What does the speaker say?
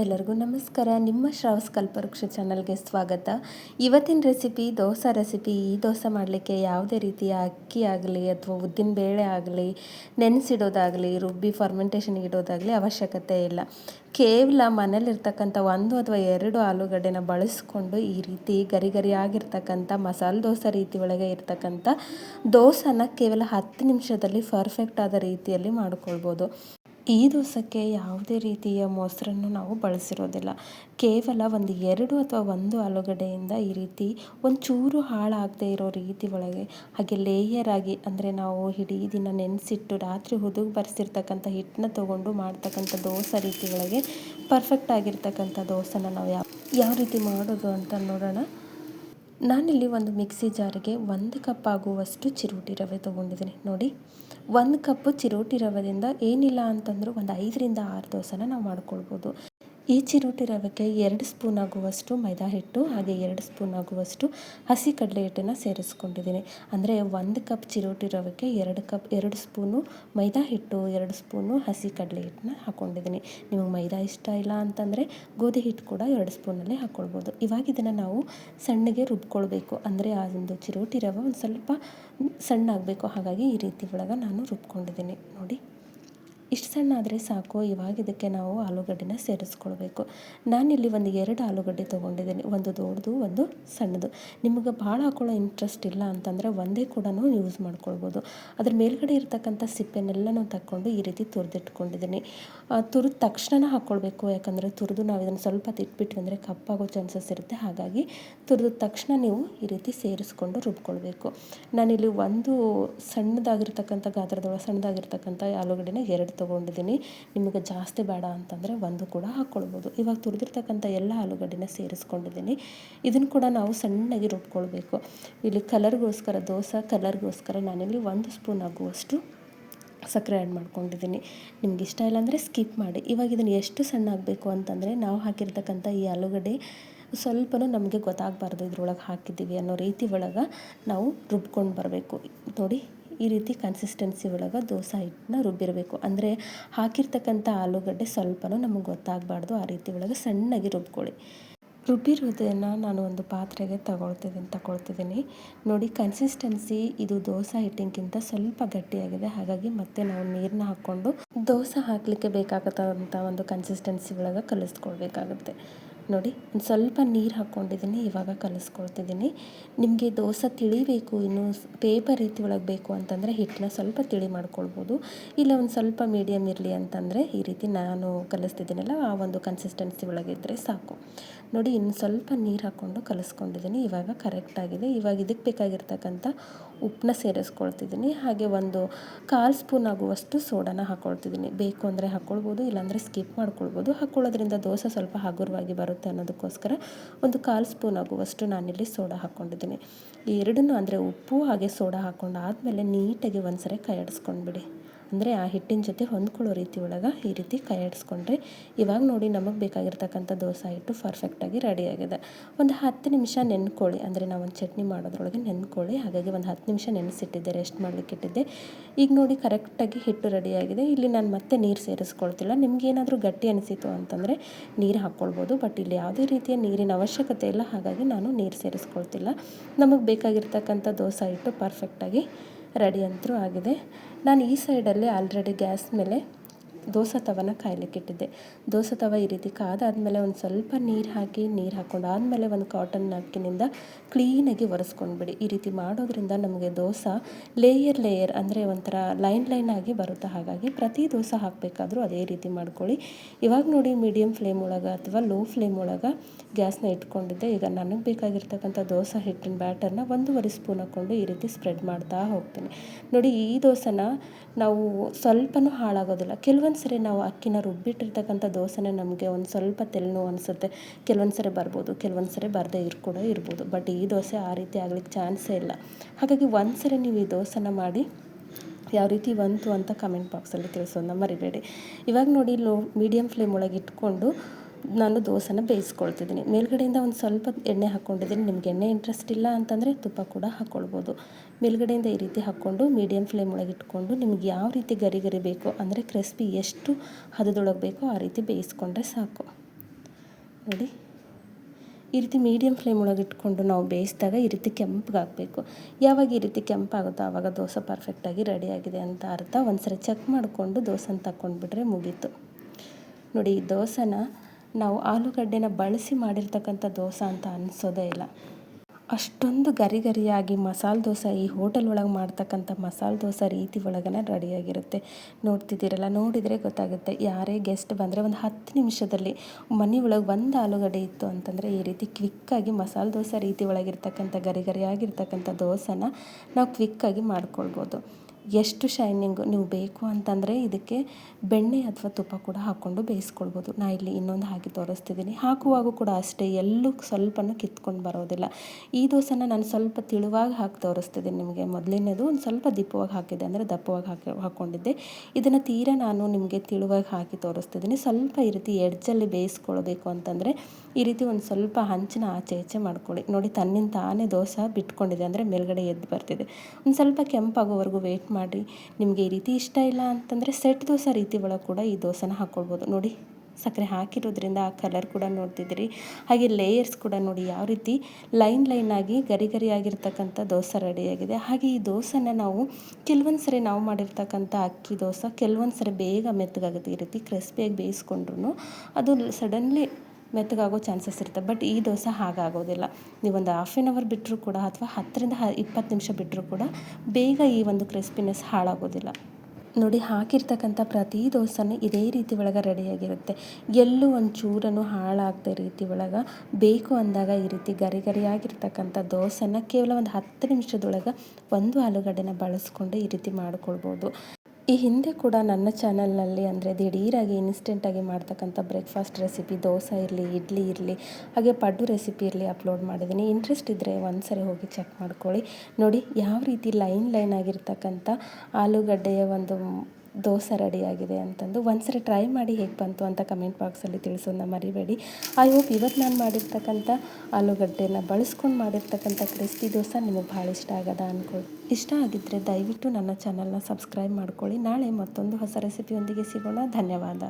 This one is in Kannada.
ಎಲ್ಲರಿಗೂ ನಮಸ್ಕಾರ. ನಿಮ್ಮ ಶ್ರಾವಸ್ ಕಲ್ಪವೃಕ್ಷ ಚಾನಲ್ಗೆ ಸ್ವಾಗತ. ಇವತ್ತಿನ ರೆಸಿಪಿ ದೋಸೆ ರೆಸಿಪಿ. ಈ ದೋಸೆ ಮಾಡಲಿಕ್ಕೆ ಯಾವುದೇ ರೀತಿಯ ಅಕ್ಕಿ ಆಗಲಿ ಅಥವಾ ಉದ್ದಿನ ಬೇಳೆ ಆಗಲಿ, ನೆನೆಸಿಡೋದಾಗಲಿ, ರುಬ್ಬಿ ಫರ್ಮೆಂಟೇಷನ್ ಇಡೋದಾಗಲಿ ಅವಶ್ಯಕತೆ ಇಲ್ಲ. ಕೇವಲ ಮನೇಲಿರ್ತಕ್ಕಂಥ ಒಂದು ಅಥವಾ ಎರಡು ಆಲೂಗಡ್ಡೆನ ಬಳಸ್ಕೊಂಡು ಈ ರೀತಿ ಗರಿ ಗರಿಯಾಗಿರ್ತಕ್ಕಂಥ ಮಸಾಲೆ ದೋಸೆ ರೀತಿ ಒಳಗೆ ಇರ್ತಕ್ಕಂಥ ದೋಸೆನ ಕೇವಲ ಹತ್ತು ನಿಮಿಷದಲ್ಲಿ ಪರ್ಫೆಕ್ಟ್ ಆದ ರೀತಿಯಲ್ಲಿ ಮಾಡ್ಕೊಳ್ಬೋದು. ಈ ದೋಸಕ್ಕೆ ಯಾವುದೇ ರೀತಿಯ ಮೊಸರನ್ನು ನಾವು ಬಳಸಿರೋದಿಲ್ಲ. ಕೇವಲ ಒಂದು ಎರಡು ಅಥವಾ ಒಂದು ಆಲೂಗಡ್ಡೆಯಿಂದ ಈ ರೀತಿ ಒಂಚೂರು ಹಾಳಾಗದೇ ಇರೋ ರೀತಿ ಒಳಗೆ, ಹಾಗೆ ಲೇಯರ್ ಆಗಿ ಅಂದರೆ ನಾವು ಇಡೀ ದಿನ ನೆನೆಸಿಟ್ಟು ರಾತ್ರಿ ಹುದುಗ್ ಬರೆಸಿರ್ತಕ್ಕಂಥ ಹಿಟ್ಟನ್ನ ತೊಗೊಂಡು ಮಾಡ್ತಕ್ಕಂಥ ದೋಸೆ ರೀತಿ ಒಳಗೆ ಪರ್ಫೆಕ್ಟ್ ಆಗಿರ್ತಕ್ಕಂಥ ದೋಸೆನ ನಾವು ಯಾವ ಯಾವ ರೀತಿ ಮಾಡೋದು ಅಂತ ನೋಡೋಣ. ನಾನಿಲ್ಲಿ ಒಂದು ಮಿಕ್ಸಿ ಜಾರಿಗೆ ಒಂದು ಕಪ್ ಆಗುವಷ್ಟು ಚಿರೋಟಿ ರವೆ ತೊಗೊಂಡಿದ್ದೀನಿ. ನೋಡಿ, ಒಂದು ಕಪ್ ಚಿರೋಟಿ ರವೆದಿಂದ ಏನಿಲ್ಲ ಅಂತಂದರೂ ಒಂದು ಐದರಿಂದ ಆರು ದೋಸೆನ ನಾವು ಮಾಡ್ಕೊಳ್ಬೋದು. ಈ ಚಿರೋಟಿ ರವೆಗೆ ಎರಡು ಸ್ಪೂನ್ ಆಗುವಷ್ಟು ಮೈದಾ ಹಿಟ್ಟು, ಹಾಗೆ ಎರಡು ಸ್ಪೂನ್ ಆಗುವಷ್ಟು ಹಸಿ ಕಡಲೆ ಹಿಟ್ಟನ್ನು ಸೇರಿಸ್ಕೊಂಡಿದ್ದೀನಿ. ಅಂದರೆ ಒಂದು ಕಪ್ ಚಿರೋಟಿ ರವೆಗೆ ಎರಡು ಕಪ್ ಎರಡು ಸ್ಪೂನು ಮೈದಾ ಹಿಟ್ಟು, ಎರಡು ಸ್ಪೂನು ಹಸಿ ಕಡಲೆ ಹಿಟ್ಟನ್ನ ಹಾಕ್ಕೊಂಡಿದ್ದೀನಿ ನಿಮಗೆ ಮೈದಾ ಇಷ್ಟ ಇಲ್ಲ ಅಂತಂದರೆ ಗೋಧಿ ಹಿಟ್ಟು ಕೂಡ ಎರಡು ಸ್ಪೂನಲ್ಲೇ ಹಾಕ್ಕೊಳ್ಬೋದು ಇವಾಗ ಇದನ್ನು ನಾವು ಸಣ್ಣಗೆ ರುಬ್ಕೊಳ್ಬೇಕು. ಅಂದರೆ ಆ ಒಂದು ಚಿರೋಟಿ ರವೆ ಒಂದು ಸ್ವಲ್ಪ ಸಣ್ಣ ಆಗಬೇಕು ಹಾಗಾಗಿ ಈ ರೀತಿ ಒಳಗೆ ನಾನು ರುಬ್ಕೊಂಡಿದ್ದೀನಿ. ನೋಡಿ. ಇಷ್ಟು ಸಣ್ಣ ಆದರೆ ಸಾಕು, ಇವಾಗ ಇದಕ್ಕೆ ನಾವು ಆಲೂಗಡ್ಡೆನ ಸೇರಿಸ್ಕೊಳ್ಬೇಕು. ನಾನಿಲ್ಲಿ ಒಂದು ಎರಡು ಆಲೂಗಡ್ಡೆ ತೊಗೊಂಡಿದ್ದೀನಿ. ಒಂದು ದೊಡ್ಡದು, ಒಂದು ಸಣ್ಣದು. ನಿಮಗೆ ಭಾಳ ಹಾಕೊಳ್ಳೋ ಇಂಟ್ರೆಸ್ಟ್ ಇಲ್ಲ ಅಂತಂದರೆ ಒಂದೇ ಕೂಡ ಯೂಸ್ ಮಾಡ್ಕೊಳ್ಬೋದು. ಅದ್ರ ಮೇಲ್ಗಡೆ ಇರ್ತಕ್ಕಂಥ ಸಿಪ್ಪೆನೆಲ್ಲನೂ ತಕ್ಕೊಂಡು ಈ ರೀತಿ ತುರಿದಿಟ್ಕೊಂಡಿದ್ದೀನಿ. ತುರಿದ ತಕ್ಷಣ ಹಾಕ್ಕೊಳ್ಬೇಕು ಯಾಕಂದರೆ ತುರಿದು ನಾವು ಇದನ್ನು ಸ್ವಲ್ಪ ತಿಟ್ಬಿಟ್ವಿ ಅಂದರೆ ಕಪ್ಪಾಗೋ ಚಾನ್ಸಸ್ ಇರುತ್ತೆ. ಹಾಗಾಗಿ ತುರಿದ ತಕ್ಷಣ ನೀವು ಈ ರೀತಿ ಸೇರಿಸ್ಕೊಂಡು ರುಬ್ಕೊಳ್ಬೇಕು. ನಾನಿಲ್ಲಿ ಒಂದು ಸಣ್ಣದಾಗಿರ್ತಕ್ಕಂಥ ಗಾತ್ರದೊಳಗೆ, ಸಣ್ಣದಾಗಿರ್ತಕ್ಕಂಥ ಆಲೂಗಡ್ಡೆನ ಎರಡು ತೊಗೊಂಡಿದ್ದೀನಿ. ನಿಮಗೆ ಜಾಸ್ತಿ ಬೇಡ ಅಂತಂದರೆ ಒಂದು ಕೂಡ ಹಾಕ್ಕೊಳ್ಬೋದು. ಇವಾಗ ತುರಿದಿರ್ತಕ್ಕಂಥ ಎಲ್ಲ ಆಲೂಗಡ್ಡೆನ ಸೇರಿಸ್ಕೊಂಡಿದ್ದೀನಿ. ಇದನ್ನು ಕೂಡ ನಾವು ಸಣ್ಣಗೆ ರುಬ್ಕೊಳ್ಬೇಕು. ಇಲ್ಲಿ ಕಲರ್ಗೋಸ್ಕರ ದೋಸೆ, ಕಲರ್ಗೋಸ್ಕರ ನಾನಿಲ್ಲಿ ಒಂದು ಸ್ಪೂನ್ ಆಗುವಷ್ಟು ಸಕ್ಕರೆ ಆ್ಯಡ್ ಮಾಡ್ಕೊಂಡಿದ್ದೀನಿ. ನಿಮ್ಗೆ ಇಷ್ಟ ಇಲ್ಲ ಅಂದರೆ ಸ್ಕಿಪ್ ಮಾಡಿ. ಇವಾಗ ಇದನ್ನು ಎಷ್ಟು ಸಣ್ಣ ಆಗಬೇಕು ಅಂತಂದರೆ ನಾವು ಹಾಕಿರ್ತಕ್ಕಂಥ ಈ ಆಲೂಗಡ್ಡೆ ಸ್ವಲ್ಪನೂ ನಮಗೆ ಗೊತ್ತಾಗಬಾರ್ದು ಇದ್ರೊಳಗೆ ಹಾಕಿದ್ದೀವಿ ಅನ್ನೋ ರೀತಿ ಒಳಗೆ ನಾವು ರುಬ್ಕೊಂಡು ಬರಬೇಕು. ನೋಡಿ ಈ ರೀತಿ ಕನ್ಸಿಸ್ಟೆನ್ಸಿ ಒಳಗೆ ದೋಸೆ ಹಿಟ್ಟನ್ನ ರುಬ್ಬಿರಬೇಕು. ಅಂದರೆ ಹಾಕಿರ್ತಕ್ಕಂಥ ಆಲೂಗಡ್ಡೆ ಸ್ವಲ್ಪನೂ ನಮಗೆ ಗೊತ್ತಾಗಬಾರ್ದು. ಆ ರೀತಿ ಒಳಗೆ ಸಣ್ಣಗೆ ರುಬ್ಕೊಳ್ಳಿ. ರುಬ್ಬಿರೋದನ್ನು ನಾನು ಒಂದು ಪಾತ್ರೆಗೆ ತಗೊಳ್ತಿದ್ದೀನಿ ತಗೊಳ್ತಿದ್ದೀನಿ ನೋಡಿ ಕನ್ಸಿಸ್ಟೆನ್ಸಿ ಇದು ದೋಸೆ ಹಿಟ್ಟಿಗಿಂತ ಸ್ವಲ್ಪ ಗಟ್ಟಿಯಾಗಿದೆ. ಹಾಗಾಗಿ ಮತ್ತೆ ನಾವು ನೀರನ್ನ ಹಾಕ್ಕೊಂಡು ದೋಸೆ ಹಾಕಲಿಕ್ಕೆ ಬೇಕಾಗತ್ತಂಥ ಒಂದು ಕನ್ಸಿಸ್ಟೆನ್ಸಿ ಒಳಗೆ ಕಲಿಸ್ಕೊಳ್ಬೇಕಾಗುತ್ತೆ. ನೋಡಿ, ಒಂದು ಸ್ವಲ್ಪ ನೀರು ಹಾಕ್ಕೊಂಡಿದ್ದೀನಿ ಇವಾಗ ಕಲಿಸ್ಕೊಳ್ತಿದ್ದೀನಿ ನಿಮಗೆ ದೋಸೆ ತಿಳಿಬೇಕು, ಇನ್ನು ಪೇಪರ್ ರೀತಿ ಒಳಗೆ ಬೇಕು ಅಂತಂದರೆ ಹಿಟ್ಟನ್ನ ಸ್ವಲ್ಪ ತಿಳಿ ಮಾಡ್ಕೊಳ್ಬೋದು. ಇಲ್ಲ ಒಂದು ಸ್ವಲ್ಪ ಮೀಡಿಯಮ್ ಇರಲಿ ಅಂತಂದರೆ ಈ ರೀತಿ ನಾನು ಕಲಿಸ್ತಿದ್ದೀನಲ್ಲ, ಆ ಒಂದು ಕನ್ಸಿಸ್ಟೆನ್ಸಿ ಒಳಗಿದ್ದರೆ ಸಾಕು. ನೋಡಿ, ಇನ್ನು ಸ್ವಲ್ಪ ನೀರು ಹಾಕ್ಕೊಂಡು ಕಲಿಸ್ಕೊಂಡಿದ್ದೀನಿ ಇವಾಗ ಕರೆಕ್ಟಾಗಿದೆ ಇವಾಗ ಇದಕ್ಕೆ ಬೇಕಾಗಿರ್ತಕ್ಕಂಥ ಉಪ್ಪನ್ನ ಸೇರಿಸ್ಕೊಳ್ತಿದ್ದೀನಿ ಹಾಗೆ ಒಂದು ಕಾಲು ಸ್ಪೂನ್ ಆಗುವಷ್ಟು ಸೋಡಾನ ಹಾಕ್ಕೊಳ್ತಿದ್ದೀನಿ ಬೇಕು ಅಂದರೆ ಹಾಕ್ಕೊಳ್ಬೋದು ಇಲ್ಲಾಂದರೆ ಸ್ಕಿಪ್ ಮಾಡ್ಕೊಳ್ಬೋದು. ಹಾಕ್ಕೊಳ್ಳೋದ್ರಿಂದ ದೋಸೆ ಸ್ವಲ್ಪ ಹಗುರವಾಗಿ ಬರುತ್ತೆ. ಅನ್ನೋದಕ್ಕೋಸ್ಕರ ಒಂದು ಕಾಲು ಸ್ಪೂನ್ ಆಗುವಷ್ಟು ನಾನಿಲ್ಲಿ ಸೋಡಾ ಹಾಕ್ಕೊಂಡಿದ್ದೀನಿ. ಈ ಎರಡನ್ನೂ ಅಂದರೆ ಉಪ್ಪು ಹಾಗೆ ಸೋಡಾ ಹಾಕ್ಕೊಂಡು ಆದಮೇಲೆ ನೀಟಾಗಿ ಒಂದು ಸರಿ ಕೈ ಆಡಿಸ್ಕೊಂಡ್ಬಿಡಿ ಅಂದರೆ ಆ ಹಿಟ್ಟಿನ ಜೊತೆ ಹೊಂದ್ಕೊಳ್ಳೋ ರೀತಿ ಒಳಗೆ ಈ ರೀತಿ ಕೈ ಆಡಿಸ್ಕೊಂಡ್ರೆ ಇವಾಗ ನೋಡಿ ನಮಗೆ ಬೇಕಾಗಿರ್ತಕ್ಕಂಥ ದೋಸೆ ಹಿಟ್ಟು ಪರ್ಫೆಕ್ಟಾಗಿ ರೆಡಿಯಾಗಿದೆ ಒಂದು ಹತ್ತು ನಿಮಿಷ ನೆನ್ಕೊಳ್ಳಿ. ಅಂದರೆ ನಾವು ಒಂದು ಚಟ್ನಿ ಮಾಡೋದ್ರೊಳಗೆ ನೆನ್ಕೊಳ್ಳಿ. ಹಾಗಾಗಿ ಒಂದು ಹತ್ತು ನಿಮಿಷ ನೆನೆಸಿಟ್ಟಿದ್ದೆ ರೆಸ್ಟ್ ಮಾಡಲಿಕ್ಕೆ ಇಟ್ಟಿದ್ದೆ. ಈಗ ನೋಡಿ ಕರೆಕ್ಟಾಗಿ ಹಿಟ್ಟು ರೆಡಿಯಾಗಿದೆ ಇಲ್ಲಿ ನಾನು ಮತ್ತೆ ನೀರು ಸೇರಿಸ್ಕೊಳ್ತಿಲ್ಲ. ನಿಮ್ಗೆ ಏನಾದರೂ ಗಟ್ಟಿ ಅನಿಸಿತು ಅಂತಂದರೆ ನೀರು ಹಾಕ್ಕೊಳ್ಬೋದು ಬಟ್ ಇಲ್ಲಿ ಯಾವುದೇ ರೀತಿಯ ನೀರಿನ ಅವಶ್ಯಕತೆ ಇಲ್ಲ. ಹಾಗಾಗಿ ನಾನು ನೀರು ಸೇರಿಸ್ಕೊಳ್ತಿಲ್ಲ. ನಮಗೆ ಬೇಕಾಗಿರ್ತಕ್ಕಂಥ ದೋಸೆ ಹಿಟ್ಟು ಪರ್ಫೆಕ್ಟಾಗಿ ರೆಡಿ ಅಂತೂ ಆಗಿದೆ. ನಾನು ಈ ಸೈಡಲ್ಲಿ ಆಲ್ರೆಡಿ ಗ್ಯಾಸ್ ಮೇಲೆ ದೋಸೆ ತವನ ಕಾಯ್ಲಿಕ್ಕಿಟ್ಟಿದ್ದೆ ದೋಸೆ ತವ ಈ ರೀತಿ ಕಾದಾದಮೇಲೆ ಒಂದು ಸ್ವಲ್ಪ ನೀರು ಹಾಕಿ, ನೀರು ಹಾಕ್ಕೊಂಡು ಆದಮೇಲೆ ಒಂದು ಕಾಟನ್ ನಾಪ್ಕಿನಿಂದ ಕ್ಲೀನಾಗಿ ಒರೆಸ್ಕೊಂಡ್ಬಿಡಿ. ಈ ರೀತಿ ಮಾಡೋದ್ರಿಂದ ನಮಗೆ ದೋಸೆ ಲೇಯರ್ ಲೇಯರ್ ಅಂದರೆ ಒಂಥರ ಲೈನ್ ಲೈನ್ ಆಗಿ ಬರುತ್ತೆ. ಹಾಗಾಗಿ ಪ್ರತಿ ದೋಸೆ ಹಾಕಬೇಕಾದ್ರೂ ಅದೇ ರೀತಿ ಮಾಡ್ಕೊಳ್ಳಿ. ಇವಾಗ ನೋಡಿ ಮೀಡಿಯಮ್ ಫ್ಲೇಮ್ ಒಳಗೆ ಅಥವಾ ಲೋ ಫ್ಲೇಮ್ ಒಳಗೆ ಗ್ಯಾಸ್ನ ಇಟ್ಕೊಂಡಿದ್ದೆ. ಈಗ ನನಗೆ ಬೇಕಾಗಿರ್ತಕ್ಕಂಥ ದೋಸೆ ಹಿಟ್ಟಿನ ಬ್ಯಾಟರ್ನ ಒಂದೂವರೆ ಸ್ಪೂನ್ ಹಾಕ್ಕೊಂಡು ಈ ರೀತಿ ಸ್ಪ್ರೆಡ್ ಮಾಡ್ತಾ ಹೋಗ್ತೀನಿ. ನೋಡಿ ಈ ದೋಸೆನ ನಾವು ಸ್ವಲ್ಪನೂ ಹಾಳಾಗೋದಿಲ್ಲ. ಕೆಲವೊಂದು ಸರಿ ನಾವು ಅಕ್ಕಿನ ರುಬ್ಬಿಟ್ಟಿರ್ತಕ್ಕಂಥ ದೋಸೆನ ನಮಗೆ ಒಂದು ಸ್ವಲ್ಪ ತೆಲ್ನೋವು ಅನಿಸುತ್ತೆ. ಕೆಲವೊಂದು ಸರಿ ಬರ್ಬೋದು ಕೆಲವೊಂದು ಸರಿ ಬರದೇ ಇರ್, ಕೂಡ ಇರ್ಬೋದು. ಬಟ್ ಈ ದೋಸೆ ಆ ರೀತಿ ಆಗ್ಲಿಕ್ಕೆ ಚಾನ್ಸೇ ಇಲ್ಲ. ಹಾಗಾಗಿ ಒಂದು ಸರಿ ನೀವು ಈ ದೋಸೆನ ಮಾಡಿ ಯಾವ ರೀತಿ ಬಂತು ಅಂತ ಕಮೆಂಟ್ ಬಾಕ್ಸಲ್ಲಿ ತಿಳಿಸೋದನ್ನ ಮರಿಬೇಡಿ ಇವಾಗ ನೋಡಿ ಲೋ ಮೀಡಿಯಮ್ ಫ್ಲೇಮ್ ಒಳಗೆ ಇಟ್ಕೊಂಡು ನಾನು ದೋಸೆನ ಬೇಯಿಸ್ಕೊಳ್ತಿದ್ದೀನಿ. ಮೇಲ್ಗಡೆಯಿಂದ ಒಂದು ಸ್ವಲ್ಪ ಎಣ್ಣೆ ಹಾಕ್ಕೊಂಡಿದ್ದೀನಿ ನಿಮ್ಗೆ ಎಣ್ಣೆ ಇಂಟ್ರೆಸ್ಟ್ ಇಲ್ಲ ಅಂತಂದರೆ ತುಪ್ಪ ಕೂಡ ಹಾಕ್ಕೊಳ್ಬೋದು ಮೇಲ್ಗಡೆಯಿಂದ ಈ ರೀತಿ ಹಾಕ್ಕೊಂಡು ಮೀಡಿಯಮ್ ಫ್ಲೇಮ್ ಒಳಗೆ ಇಟ್ಕೊಂಡು ನಿಮ್ಗೆ ಯಾವ ರೀತಿ ಗರಿ ಗರಿ ಬೇಕೋ, ಅಂದರೆ ಕ್ರಿಸ್ಪಿ ಎಷ್ಟು ಹದದೊಳಗೆ ಬೇಕೋ ಆ ರೀತಿ ಬೇಯಿಸ್ಕೊಂಡ್ರೆ ಸಾಕು. ನೋಡಿ. ಈ ರೀತಿ ಮೀಡಿಯಮ್ ಫ್ಲೇಮ್ ಒಳಗೆ ಇಟ್ಕೊಂಡು ನಾವು ಬೇಯಿಸಿದಾಗ ಈ ರೀತಿ ಕೆಂಪಗಾಗಬೇಕು ಯಾವಾಗ ಈ ರೀತಿ ಕೆಂಪಾಗುತ್ತೋ ಆವಾಗ ದೋಸೆ ಪರ್ಫೆಕ್ಟಾಗಿ ರೆಡಿಯಾಗಿದೆ ಅಂತ ಅರ್ಥ. ಒಂದ್ಸರಿ ಚೆಕ್ ಮಾಡಿಕೊಂಡು ದೋಸೆನ ತಗೊಂಡ್ಬಿಟ್ರೆ ಮುಗೀತು. ನೋಡಿ, ಈ ದೋಸೆನ ನಾವು ಆಲೂಗಡ್ಡೆನ ಬಳಸಿ ಮಾಡಿರ್ತಕ್ಕಂಥ ದೋಸೆ ಅಂತ ಅನಿಸೋದೇ ಇಲ್ಲ. ಅಷ್ಟೊಂದು ಗರಿ ಗರಿಯಾಗಿ ಮಸಾಲೆ ದೋಸೆ ಈ ಹೋಟೆಲ್ ಒಳಗೆ ಮಾಡ್ತಕ್ಕಂಥ ಮಸಾಲೆ ದೋಸೆ ರೀತಿ ಒಳಗನೆ ರೆಡಿಯಾಗಿರುತ್ತೆ. ನೋಡ್ತಿದ್ದೀರಲ್ಲ, ನೋಡಿದರೆ ಗೊತ್ತಾಗುತ್ತೆ. ಯಾರೇ ಗೆಸ್ಟ್ ಬಂದರೆ ಒಂದು ಹತ್ತು ನಿಮಿಷದಲ್ಲಿ ಮನೆ ಒಳಗೆ ಒಂದು ಆಲೂಗಡ್ಡೆ ಇತ್ತು ಅಂತಂದರೆ ಈ ರೀತಿ ಕ್ವಿಕ್ಕಾಗಿ ಮಸಾಲೆ ದೋಸೆ ರೀತಿ ಒಳಗಿರ್ತಕ್ಕಂಥ ಗರಿ ಗರಿಯಾಗಿರ್ತಕ್ಕಂಥ ದೋಸೆನ ನಾವು ಕ್ವಿಕ್ಕಾಗಿ ಮಾಡ್ಕೊಳ್ಬೋದು. ಎಷ್ಟು ಶೈನಿಂಗ್ ನೀವು ಬೇಕು ಅಂತಂದರೆ ಇದಕ್ಕೆ ಬೆಣ್ಣೆ ಅಥವಾ ತುಪ್ಪ ಕೂಡ ಹಾಕ್ಕೊಂಡು ಬೇಯಿಸ್ಕೊಳ್ಬೋದು. ನಾ ಇಲ್ಲಿ ಇನ್ನೊಂದು ಹಾಕಿ ತೋರಿಸ್ತಿದ್ದೀನಿ. ಹಾಕುವಾಗ ಕೂಡ ಅಷ್ಟೇ, ಎಲ್ಲೂ ಸ್ವಲ್ಪನೂ ಕಿತ್ಕೊಂಡು ಬರೋದಿಲ್ಲ. ಈ ದೋಸೆನ ನಾನು ಸ್ವಲ್ಪ ತಿಳುವಾಗಿ ಹಾಕಿ ತೋರಿಸ್ತಿದ್ದೀನಿ ನಿಮಗೆ. ಮೊದಲನೇದು ಒಂದು ಸ್ವಲ್ಪ ದಿಪ್ಪವಾಗಿ ಹಾಕಿದ್ದೆ ಅಂದರೆ ದಪ್ಪವಾಗಿ ಹಾಕಿ, ಹಾಕ್ಕೊಂಡಿದ್ದೆ. ಇದನ್ನು ತೀರಾ ನಾನು ನಿಮಗೆ ತಿಳುವಾಗಿ ಹಾಕಿ ತೋರಿಸ್ತಿದ್ದೀನಿ. ಸ್ವಲ್ಪ ಈ ರೀತಿ ಎಡ್ಜಲ್ಲಿ ಬೇಯಿಸ್ಕೊಳ್ಬೇಕು ಅಂತಂದರೆ ಈ ರೀತಿ ಒಂದು ಸ್ವಲ್ಪ ಹಂಚಿನ ಆಚೆ ಈಚೆ ಮಾಡ್ಕೊಳ್ಳಿ. ನೋಡಿ ತನ್ನಿಂದ ತಾನೇ ದೋಸೆ ಬಿಟ್ಕೊಂಡಿದೆ ಅಂದರೆ ಮೇಲ್ಗಡೆ ಎದ್ದು ಬರ್ತಿದೆ. ಒಂದು ಸ್ವಲ್ಪ ಕೆಂಪಾಗೋವರೆಗೂ ವೆಯ್ಟ್ ಮಾಡಿ ನಿಮಗೆ ಈ ರೀತಿ ಇಷ್ಟ ಇಲ್ಲ ಅಂತಂದರೆ ಸೆಟ್ ದೋಸೆ ರೀತಿ ಒಳಗೆ ಕೂಡ ಈ ದೋಸೆನ ಹಾಕ್ಕೊಳ್ಬೋದು ನೋಡಿ, ಸಕ್ಕರೆ ಹಾಕಿರೋದ್ರಿಂದ ಆ ಕಲರ್ ಕೂಡ ನೋಡ್ತಿದ್ದೀರಿ. ಹಾಗೆ ಲೇಯರ್ಸ್ ಕೂಡ ನೋಡಿ ಯಾವ ರೀತಿ ಲೈನ್ ಲೈನ್ ಆಗಿ ಗರಿ ಗರಿ ಆಗಿರ್ತಕ್ಕಂಥ ದೋಸೆ ರೆಡಿಯಾಗಿದೆ ಹಾಗೆ ಈ ದೋಸೆನ ನಾವು ಕೆಲವೊಂದು ಸರಿ ನಾವು ಮಾಡಿರ್ತಕ್ಕಂಥ ಅಕ್ಕಿ ದೋಸೆ, ಕೆಲವೊಂದು ಸರಿ ಬೇಗ ಮೆತ್ತಗಾಗುತ್ತೆ ಈ ರೀತಿ ಕ್ರಿಸ್ಪಿಯಾಗಿ ಬೇಯಿಸ್ಕೊಂಡ್ರು ಅದು ಸಡನ್ಲಿ ಮೆತ್ತಗಾಗೋ ಚಾನ್ಸಸ್ ಇರುತ್ತೆ. ಬಟ್ ಈ ದೋಸೆ ಹಾಗಾಗೋದಿಲ್ಲ. ನೀವೊಂದು ಹಾಫ್ ಆನ್ ಅವರ್ ಬಿಟ್ಟರೂ ಕೂಡ ಅಥವಾ ಹತ್ತರಿಂದ ಹ, ಇಪ್ಪತ್ತು ನಿಮಿಷ ಬಿಟ್ಟರೂ ಕೂಡ ಬೇಗ ಈ ಒಂದು ಕ್ರಿಸ್ಪಿನೆಸ್ ಹಾಳಾಗೋದಿಲ್ಲ. ನೋಡಿ, ಹಾಕಿರ್ತಕ್ಕಂಥ ಪ್ರತಿ ದೋಸೆನೂ ಇದೇ ರೀತಿ ಒಳಗೆ ರೆಡಿಯಾಗಿರುತ್ತೆ. ಎಲ್ಲೂ ಒಂದು ಚೂರನ್ನು ಹಾಳಾಗದ ರೀತಿ ಒಳಗೆ ಬೇಕು ಅಂದಾಗ ಈ ರೀತಿ ಗರಿ ಗರಿಯಾಗಿರ್ತಕ್ಕಂಥ ದೋಸೆನ ಕೇವಲ ಒಂದು ಹತ್ತು ನಿಮಿಷದೊಳಗೆ ಒಂದು ಆಲೂಗಡ್ಡೆನ ಬಳಸ್ಕೊಂಡು ಈ ರೀತಿ ಮಾಡ್ಕೊಳ್ಬೋದು. ಈ ಹಿಂದೆ ಕೂಡ ನನ್ನ ಚಾನಲ್ನಲ್ಲಿ ಅಂದರೆ ದಿಢೀರಾಗಿ ಇನ್ಸ್ಟೆಂಟಾಗಿ ಮಾಡ್ತಕ್ಕಂಥ ಬ್ರೇಕ್ಫಾಸ್ಟ್ ರೆಸಿಪಿ, ದೋಸೆ ಇರಲಿ, ಇಡ್ಲಿ ಇರಲಿ, ಹಾಗೆ ಪಡ್ಡು ರೆಸಿಪಿ ಇರಲಿ ಅಪ್ಲೋಡ್ ಮಾಡಿದ್ದೀನಿ. ಇಂಟ್ರೆಸ್ಟ್ ಇದ್ದರೆ ಒಂದು ಸರಿ ಹೋಗಿ ಚೆಕ್ ಮಾಡ್ಕೊಳ್ಳಿ. ನೋಡಿ, ಯಾವ ರೀತಿ ಲೈನ್ ಲೈನ್ ಆಗಿರ್ತಕ್ಕಂಥ ಆಲೂಗಡ್ಡೆಯ ಒಂದು ದೋಸೆ ರೆಡಿಯಾಗಿದೆ ಅಂತಂದು ಒಂದ್ಸರಿ ಟ್ರೈ ಮಾಡಿ ಹೇಗೆ ಬಂತು ಅಂತ ಕಮೆಂಟ್ ಬಾಕ್ಸಲ್ಲಿ ತಿಳಿಸೋದನ್ನ ಮರಿಬೇಡಿ. ಐ ಹೋಪ್ ಇವತ್ತು ನಾನು ಮಾಡಿರ್ತಕ್ಕಂಥ ಆಲೂಗಡ್ಡೆನ ಬಳಸ್ಕೊಂಡು ಮಾಡಿರ್ತಕ್ಕಂಥ ಕ್ರಿಸ್ಪಿ ದೋಸೆ ನಿಮಗೆ ಭಾಳ ಇಷ್ಟ ಆಗದ ಅಂದ್ಕೊಳ್ಳಿ ಇಷ್ಟ ಆಗಿದ್ದರೆ ದಯವಿಟ್ಟು ನನ್ನ ಚಾನಲ್ನ ಸಬ್ಸ್ಕ್ರೈಬ್ ಮಾಡ್ಕೊಳ್ಳಿ. ನಾಳೆ ಮತ್ತೊಂದು ಹೊಸ ರೆಸಿಪಿಯೊಂದಿಗೆ ಸಿಗೋಣ. ಧನ್ಯವಾದ.